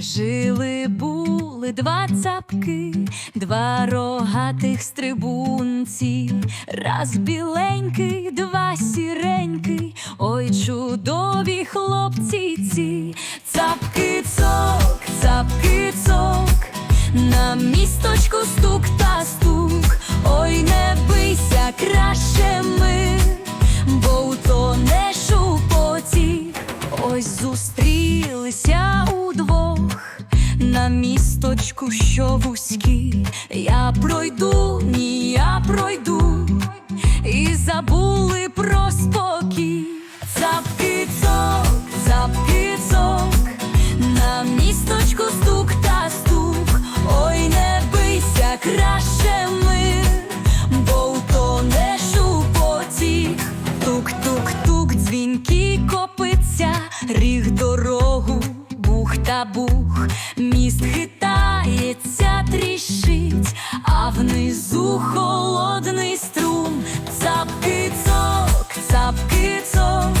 Жили були два цапки, два рогатих стрибунці, раз біленький, два сіренький, ой, чудові хлопці ці, цапки цок, цапки цок, на місточку стук та стук, ой, не бийся, краще мир, бо утонеш у потік. Ось зустрілися на місточку, що вузькі. Я пройду, ні, я пройду, і забули про спокій. Цапки цок, цапки цок, на місточку стук та стук. Ой, не бийся, краще бух, міст хитається, тріщить, а внизу холодний струм, цапки цок, цапки цок,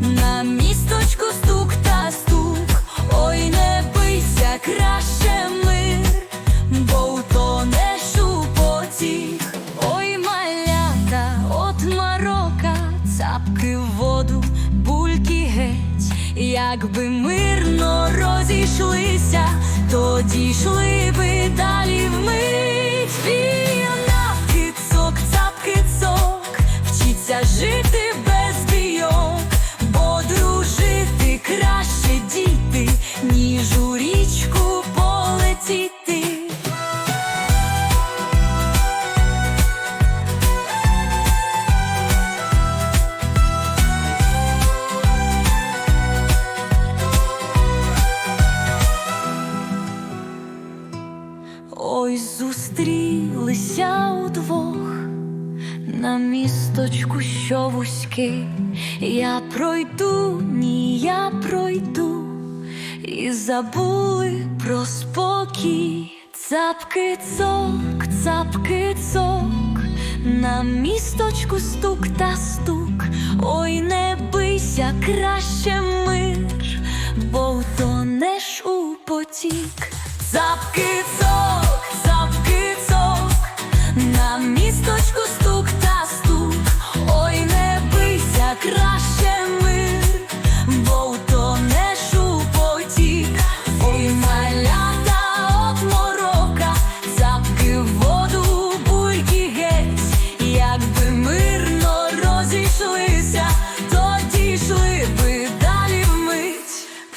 на місточку стук та стук, ой, не бийся, краще мир, бо утонеш у потік. Ой, малята, от марока, цапки в воду, бульки геть, якби мирно розійшлися, то дійшли би далі в Фінавки, Ой, зустрілися удвох на місточку, що вузьке. Я пройду, ні, я пройду, і забули про спокій. Цапки цок, цапки цок, на місточку стук та стук. Ой, не бийся, краще мир, бо утонеш у потік.